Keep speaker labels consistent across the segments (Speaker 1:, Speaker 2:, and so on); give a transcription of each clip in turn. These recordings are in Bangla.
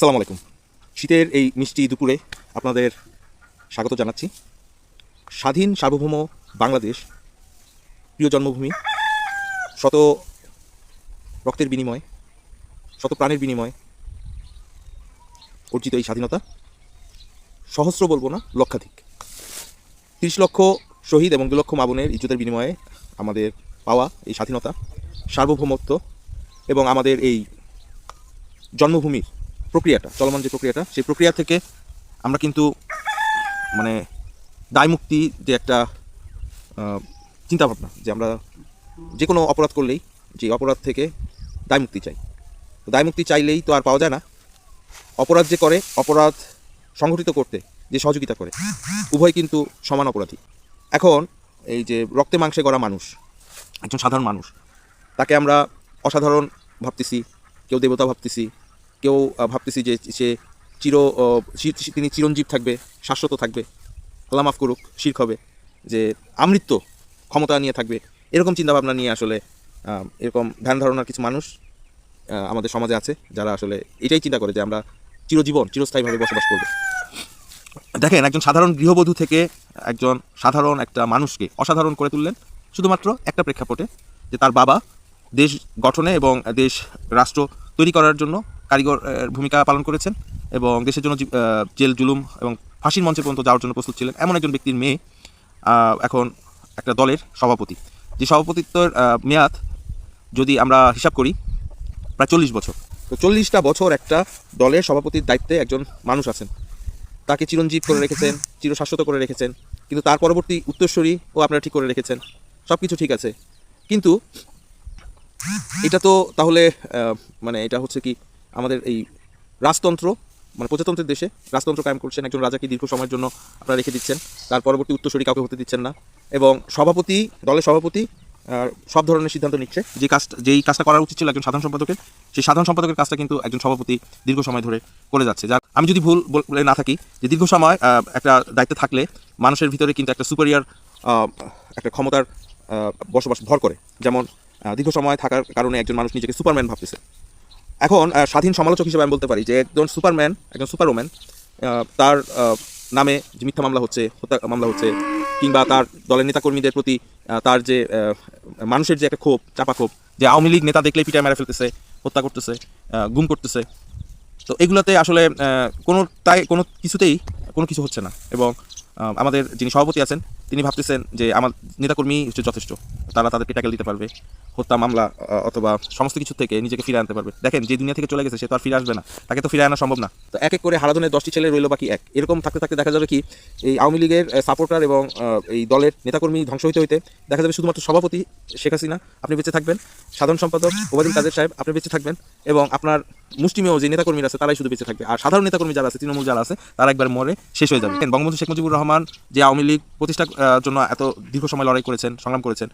Speaker 1: আসসালামু আলাইকুম। শীতের এই মিষ্টি দুপুরে আপনাদের স্বাগত জানাচ্ছি। স্বাধীন সার্বভৌম বাংলাদেশ, প্রিয় জন্মভূমি, শত রক্তের বিনিময়, শত প্রাণের বিনিময়, অর্জিত এই স্বাধীনতা। সহস্র বলব না, লক্ষাধিক। তিরিশ লক্ষ শহীদ এবং দু লক্ষ মাবনের ইজ্জতের বিনিময়ে আমাদের পাওয়া এই স্বাধীনতা, সার্বভৌমত্ব এবং আমাদের এই জন্মভূমির প্রক্রিয়াটা, চলমান যে প্রক্রিয়াটা, সেই প্রক্রিয়া থেকে আমরা কিন্তু মানে দায়মুক্তি যে একটা চিন্তাভাবনা, যে আমরা যে কোনো অপরাধ করলেই যে অপরাধ থেকে দায়মুক্তি চাই। তো দায়মুক্তি চাইলেই তো আর পাওয়া যায় না। অপরাধ যে করে, অপরাধ সংগঠিত করতে যে সহযোগিতা করে, উভয় কিন্তু সমান অপরাধী। এখন এই যে রক্তে মাংসে গড়া মানুষ, একজন সাধারণ মানুষ, তাকে আমরা অসাধারণ ভাবতেছি, কেউ দেবতা ভাবতেছি কেউ ভাবতেছি যে সে চির তিনি চিরঞ্জীব থাকবে, শাশ্বত থাকবে। আল্লাহ মাফ করুক, শির্ক হবে যে আমৃত্য ক্ষমতা নিয়ে থাকবে। এরকম চিন্তাভাবনা নিয়ে আসলে এরকম ধ্যান ধারণার কিছু মানুষ আমাদের সমাজে আছে, যারা আসলে এটাই চিন্তা করে যে আমরা চিরজীবন, চিরস্থায়ীভাবে বসবাস করব। দেখেন, একজন সাধারণ গৃহবধূ থেকে একজন সাধারণ একটা মানুষকে অসাধারণ করে তুললেন, শুধুমাত্র একটা প্রেক্ষাপটে, যে তার বাবা দেশ গঠনে এবং দেশ রাষ্ট্র তৈরি করার জন্য কারিগর ভূমিকা পালন করেছেন এবং দেশের জন্য জেল, জুলুম এবং ফাঁসির মঞ্চে পর্যন্ত যাওয়ার জন্য প্রস্তুত ছিলেন এমন একজন ব্যক্তির মেয়ে এখন একটা দলের সভাপতি। যে সভাপতিত্বের মেয়াদ যদি আমরা হিসাব করি, প্রায় চল্লিশ বছর। তো চল্লিশটা বছর একটা দলের সভাপতির দায়িত্বে একজন মানুষ আছেন। তাকে চিরঞ্জীব করে রেখেছেন, চিরশাশ্বত করে রেখেছেন। কিন্তু তার পরবর্তী উত্তরস্বরী ও আপনারা ঠিক করে রেখেছেন। সব কিছু ঠিক আছে। কিন্তু এটা তো তাহলে মানে এটা হচ্ছে কি আমাদের এই রাজতন্ত্র মানে প্রজাতন্ত্রের দেশে রাজতন্ত্র কায়েম করছেন একজন রাজাকে দীর্ঘ সময়ের জন্য আপনারা রেখে দিচ্ছেন। তার পরবর্তী উত্তরসূরি কাউকে হতে দিচ্ছেন না। এবং সভাপতি, দলের সভাপতি সব ধরনের সিদ্ধান্ত নিচ্ছে। যে কাজ, যেই কাজটা করা উচিত ছিল একজন সাধারণ সম্পাদকের, সেই সাধারণ সম্পাদকের কাজটা কিন্তু একজন সভাপতি দীর্ঘ সময় ধরে করে যাচ্ছে। যার, আমি যদি ভুল বলে না থাকি, যে দীর্ঘ সময় একটা দায়িত্বে থাকলে মানুষের ভিতরে কিন্তু একটা সুপারিয়ার একটা ক্ষমতার বসবাস ভর করে। যেমন দীর্ঘ সময় থাকার কারণে একজন মানুষ নিজেকে সুপারম্যান ভাবতেছে। এখন স্বাধীন সমালোচক হিসেবে আমি বলতে পারি যে একজন সুপারম্যান, একজন সুপারওম্যান তার নামে যে মিথ্যা মামলা হচ্ছে, হত্যা মামলা হচ্ছে, কিংবা তার দলের নেতাকর্মীদের প্রতি তার যে মানুষের যে একটা ক্ষোভ, চাপা ক্ষোভ, যে আওয়ামী লীগ নেতা দেখলেই পিটায় মেরে ফেলতেছে, হত্যা করতেছে গুম করতেছে, তো এগুলোতে আসলে কোনো তাই, কোনো কিছুতেই কোনো কিছু হচ্ছে না। এবং আমাদের যিনি সভাপতি আছেন, তিনি ভাবতেছেন যে আমার নেতাকর্মী হচ্ছে যথেষ্ট। তারা তাদেরকে ট্যাকেল দিতে পারবে, হত্যা মামলা অথবা সমস্ত কিছু থেকে নিজেকে ফিরে আনতে পারবে। দেখেন, যে দুনিয়া থেকে চলে গেছে, সে তো আর ফিরে আসবে না। তাকে তো ফিরে আনা সম্ভব না। তো এক এক করে হারাধনের দশটি ছেলে রইল বাকি এক। এরকম থাকতে থাকতে দেখা যাবে কি, এই আওয়ামী লীগের সাপোর্টার এবং এই দলের নেতাকর্মী ধ্বংস হইতে হইতে দেখা যাবে শুধুমাত্র সভাপতি শেখ হাসিনা, আপনি বেঁচে থাকবেন। সাধারণ সম্পাদক ওবায়দুল কাদের সাহেব, আপনি বেঁচে থাকবেন এবং আপনার মুষ্টিমেয় যে নেতাকর্মীরা আছে তারাই শুধু বেঁচে থাকবে। আর সাধারণ নেতাকর্মী যারা আছে তৃণমূল যারা আছে তারা একবার মরে শেষ হয়ে যাবে। বঙ্গবন্ধু শেখ মুজিবুর রহমান যে আওয়ামী লীগ প্রতিষ্ঠার জন্য এত দীর্ঘ সময় লড়াই করেছেন সংগ্রাম করেছেন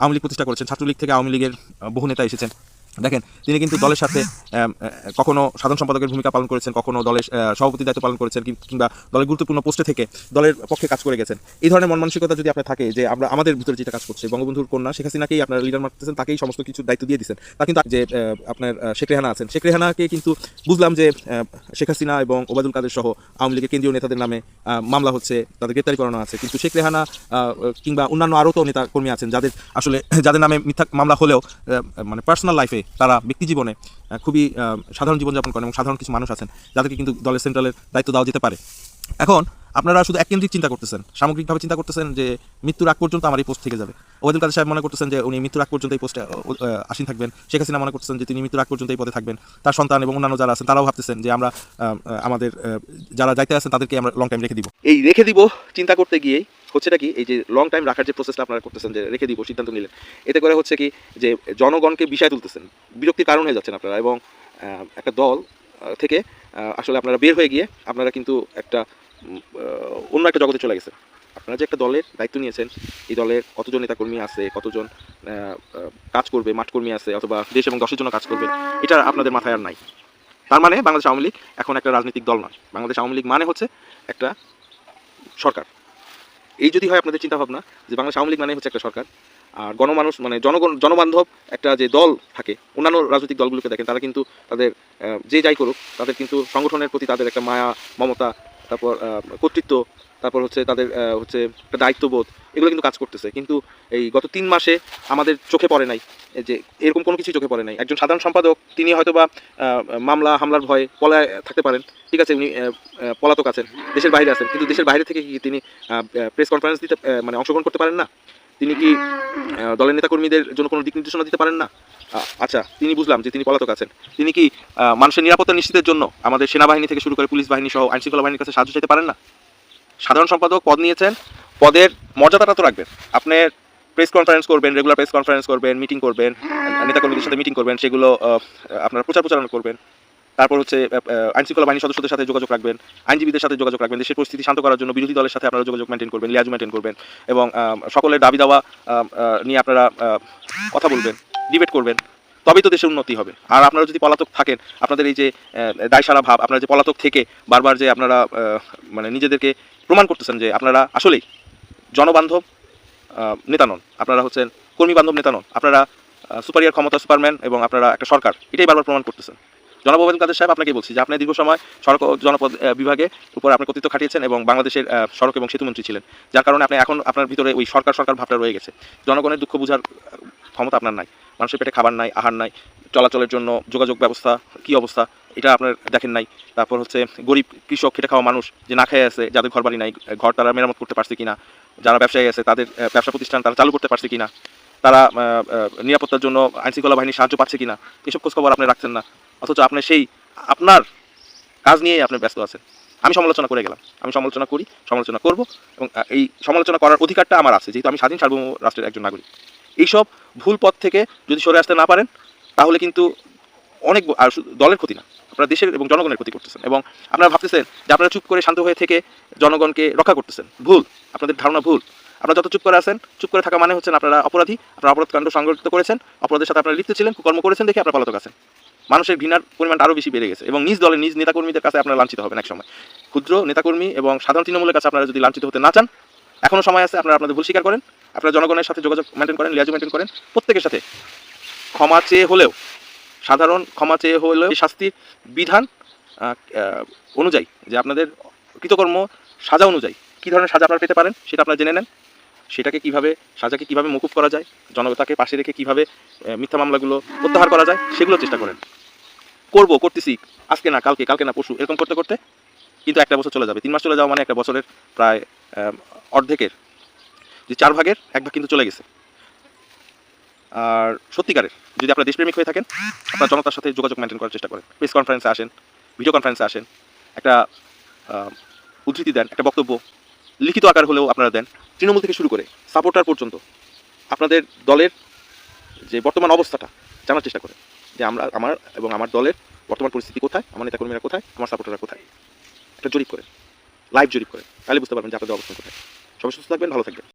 Speaker 1: আওয়ামী লীগ প্রতিষ্ঠা করেছেন ছাত্রলীগ থেকে আওয়ামী লীগের বহু নেতা এসেছেন। দেখেন তিনি কিন্তু দলের সাথে কখনো সাধারণ সম্পাদকের ভূমিকা পালন করেছেন কখনো দলের আহ, সভাপতি দায়িত্ব পালন করেছেন কিংবা দলের গুরুত্বপূর্ণ পোস্টে থেকে দলের পক্ষে কাজ করে গেছেন। এই ধরনের মন মানসিকতা যদি আপনার থাকে যে আমরা আমাদের ভিতরে যেটা কাজ করছে বঙ্গবন্ধুর কন্যা শেখ হাসিনাকেই আপনার লিডার মারতেছেন তাকেই সমস্ত কিছু দায়িত্ব দিয়ে দিচ্ছেন তা কিন্তু যে আপনার শেখ রেহানা আছেন শেখ রেহানাকে কিন্তু বুঝলাম যে শেখ হাসিনা এবং ওবায়দুল কাদের সহ আওয়ামী লীগের কেন্দ্রীয় নেতাদের নামে মামলা হচ্ছে তাদের গ্রেপ্তারি করানো আছে। কিন্তু শেখ রেহানা কিংবা অন্যান্য আরও তো নেতা কর্মী আছেন যাদের আসলে যাদের নামে মিথ্যা মামলা হলেও মানে পার্সোনাল লাইফে তারা ব্যক্তি জীবনে খুবই সাধারণ জীবনযাপন করেন এবং সাধারণ কিছু মানুষ আছেন, যাদেরকে কিন্তু দলের সেন্ট্রালের দায়িত্ব দেওয়া যেতে পারে। এখন আপনারা শুধু এককেন্দ্রিক চিন্তা করতেছেন, সামগ্রিকভাবে চিন্তা করতেছেন যে মৃত্যুর আগ পর্যন্ত আমার এই পোস্ট থেকে যাবে। ওবায়দুল কাদের সাহেব মনে করতেছেন যে উনি মৃত্যুর আগ পর্যন্ত এই পোস্টে আসীন থাকবেন। শেখ হাসিনা মনে করতেছেন যে তিনি মৃত্যুর আগ পর্যন্ত এই পদে থাকবেন। তার সন্তান এবং অন্যান্য যারা আছেন, তারাও ভাবতেছেন যে আমরা আমাদের যারা দায়িত্বে আছেন, তাদেরকে আমরা লং টাইম রেখে দিব। এই রেখে দিব, চিন্তা করতে গিয়েই হচ্ছেটা কি, এই যে লং টাইম রাখার যে প্রসেসটা আপনারা করতেছেন, যে রেখে দিব, সিদ্ধান্ত নিলেন। এতে করে হচ্ছে কি, যে জনগণকে বিষয় তুলতেছেন। বিরক্তির কারণ হয়ে যাচ্ছেন আপনারা এবং একটা দল থেকে আসলে আপনারা বের হয়ে গিয়ে আপনারা কিন্তু একটা অন্য একটা জগতে চলে গেছে। আপনারা যে একটা দলের দায়িত্ব নিয়েছেন, এই দলের কতজন নেতাকর্মী আছে, কতজন কাজ করবে, মাঠকর্মী আছে, অথবা দেশ এবং দশের জন্য কাজ করবে, এটা আপনাদের মাথায় আর নাই। তার মানে বাংলাদেশ আওয়ামী লীগ এখন একটা রাজনৈতিক দল নয়। বাংলাদেশ আওয়ামী লীগ মানে হচ্ছে একটা সরকার। এই যদি হয় আপনাদের চিন্তা ভাবনা যে বাংলাদেশ আওয়ামী লীগ মানে হচ্ছে একটা সরকার, আর গণমানুষ মানে জনগণ, জনবান্ধব একটা যে দল থাকে, অন্যান্য রাজনৈতিক দলগুলোকে দেখেন, তারা কিন্তু তাদের যে যাই করুক, তাদের কিন্তু সংগঠনের প্রতি তাদের একটা মায়া, মমতা তারপর কর্তৃত্ব, তারপর হচ্ছে তাদের হচ্ছে দায়িত্ববোধ, এগুলো কিন্তু কাজ করতেছে। কিন্তু এই গত তিন মাসে আমাদের চোখে পড়ে নাই যে এরকম কোনো কিছুই চোখে পড়ে নাই। একজন সাধারণ সম্পাদক, তিনি হয়তো বা মামলা, হামলার ভয়ে পলায় থাকতে পারেন। ঠিক আছে, উনি পলাতক আছেন, দেশের বাইরে আছেন। কিন্তু দেশের বাইরে থেকে কি তিনি প্রেস কনফারেন্স দিতে মানে অংশগ্রহণ করতে পারেন না? তিনি কি দলের নেতাকর্মীদের জন্য কোনো দিক নির্দেশনা দিতে পারেন না? আচ্ছা তিনি বুঝলাম যে তিনি পলাতক আছেন। তিনি কি মানুষের নিরাপত্তা নিশ্চিতের জন্য আমাদের সেনাবাহিনী থেকে শুরু করে পুলিশ বাহিনী সহ আইনশৃঙ্খলা বাহিনীর কাছে সাহায্য চাইতে পারেন না? সাধারণ সম্পাদক পদ নিয়েছেন, পদের মর্যাদাটা তো রাখবেন। আপনি প্রেস কনফারেন্স করবেন রেগুলার প্রেস কনফারেন্স করবেন মিটিং করবেন, নেতাকর্মীদের সাথে মিটিং করবেন, সেগুলো আপনারা প্রচার প্রচারণা করবেন। তারপর হচ্ছে আইন শৃঙ্খলা বাহিনীর সদস্যদের সাথে যোগাযোগ রাখবেন, আইনজীবীদের সাথে যোগাযোগ রাখবেন, দেশের পরিস্থিতি শান্ত করার জন্য বিরোধী দলের সাথে আপনারা যোগাযোগ মেনটেন করবেন, লিয়াজ মেনটেন করবেন এবং সকলের দাবি দাওয়া নিয়ে আপনারা কথা বলবেন ডিবেট করবেন, তবেই তো দেশের উন্নতি হবে। আর আপনারা যদি পলাতক থাকেন, আপনাদের এই যে দায়সারা ভাব, আপনারা যে পলাতক থেকে বারবার যে আপনারা মানে নিজেদেরকে প্রমাণ করতেছেন যে আপনারা আসলেই জনবান্ধব নেতা নন, আপনারা হচ্ছেন কর্মী বান্ধব নেতা নন, আপনারা সুপারিয়ার ক্ষমতা সুপারম্যান এবং আপনারা একটা সরকার, এটাই বারবার প্রমাণ করতেছেন। জনাব কাদের সাহেব আপনাকে বলছি যে আপনি দীর্ঘ সময় সড়ক জনপদ বিভাগে উপর আপনার কর্তৃত্ব খাটিয়েছেন এবং বাংলাদেশের সড়ক এবং সেতুমন্ত্রী ছিলেন। যার কারণে আপনি এখন আপনার ভিতরে ওই সরকার সরকার ভাবটা রয়ে গেছে। জনগণের দুঃখ বোঝার ক্ষমতা আপনার নাই। মানুষের পেটে খাবার নাই, আহার নাই, চলাচলের জন্য যোগাযোগ ব্যবস্থা, কি অবস্থা, এটা আপনার দেখেন নাই। তারপর হচ্ছে গরিব কৃষক, খেটে খাওয়া মানুষ যে না খেয়ে আছে, যাদের ঘরবাড়ি নাই, ঘর তারা মেরামত করতে পারছে কিনা, যারা ব্যবসায়ী আছে, তাদের ব্যবসা প্রতিষ্ঠান তারা চালু করতে পারছে কিনা, তারা নিরাপত্তার জন্য আইনশৃঙ্খলা বাহিনীর সাহায্য পাচ্ছে কিনা, এসব খোঁজখবর আপনি রাখছেন না। অথচ আপনি সেই আপনার কাজ নিয়েই আপনি ব্যস্ত আছেন। আমি সমালোচনা করে গেলাম। আমি সমালোচনা করি, সমালোচনা করব এবং এই সমালোচনা করার অধিকারটা আমার আছে, যেহেতু আমি স্বাধীন সার্বভৌম রাষ্ট্রের একজন নাগরিক। এইসব ভুল পথ থেকে যদি সরে আসতে না পারেন, তাহলে কিন্তু অনেক আর দলের ক্ষতি না, আপনারা দেশের এবং জনগণের ক্ষতি করতেছেন এবং আপনারা ভাবতেছেন যে আপনারা চুপ করে শান্ত হয়ে থেকে জনগণকে রক্ষা করতেছেন। ভুল, আপনাদের ধারণা ভুল। আপনারা যত চুপ করে আছেন, চুপ করে থাকা মানে হচ্ছেন আপনারা অপরাধী, আপনারা অপরাধ কাণ্ড সংগঠিত করেছেন, অপরাধের সাথে আপনারা লিপ্ত ছিলেন কর্ম করেছেন দেখে আপনারা পলাতক আছেন। মানুষের ঘৃণার পরিমাণটা আরও বেশি বেড়ে গেছে। এবং নিজ দলের নিজ নেতাকর্মীদের কাছে আপনারা লাঞ্ছিত হবেন এক সময়। ক্ষুদ্র নেতাকর্মী এবং সাধারণ তৃণমূলের কাছে আপনারা যদি লাঞ্ছিত হতে না চান এখনও সময় আছে আপনারা আপনাদের ভুল স্বীকার করেন, আপনারা জনগণের সাথে যোগাযোগ মেনটেন করেন লিয়াজু মেনটেন করেন, প্রত্যেকের সাথে। ক্ষমা চেয়ে হলেও, সাধারণ ক্ষমা চেয়ে হলেও শাস্তির বিধান অনুযায়ী, যে আপনাদের কৃতকর্ম সাজা অনুযায়ী কী ধরনের সাজা আপনারা পেতে পারেন সেটা আপনারা জেনে নেন। সেটাকে কীভাবে, সাজাকে কীভাবে মকুব করা যায়, জনতাকে পাশে রেখে কীভাবে মিথ্যা মামলাগুলো প্রত্যাহার করা যায়, সেগুলো চেষ্টা করেন। করব, করতেছি। আজকে না, কালকে কালকে না, পরশু, এরকম করতে করতে কিন্তু একটা বছর চলে যাবে। তিন মাস চলে যাওয়া মানে একটা বছরের প্রায় অর্ধেকের। যে চার ভাগের, এক ভাগ কিন্তু চলে গেছে। আর সত্যিকারের, যদি আপনারা দেশপ্রেমিক হয়ে থাকেন, আপনার জনতার সাথে যোগাযোগ মেনটেন করার চেষ্টা করেন। প্রেস কনফারেন্সে আসেন ভিডিও কনফারেন্সে আসেন, একটা উদ্ধৃতি দেন, একটা বক্তব্য, লিখিত আকার হলেও আপনারা দেন। তৃণমূল থেকে শুরু করে সাপোর্টার পর্যন্ত আপনাদের দলের যে বর্তমান অবস্থাটা জানার চেষ্টা করেন। যে আমরা, আমার এবং আমার দলের বর্তমান পরিস্থিতি কোথায়, আমার নেতাকর্মীরা কোথায়, আমার সাপোর্টাররা কোথায়। একটা জরিপ করে লাইভ জরিপ করে। তাহলে বুঝতে পারবেন যে আপনাদের অবস্থান কোথায়। সবাই সুস্থ থাকবেন, ভালো থাকবেন।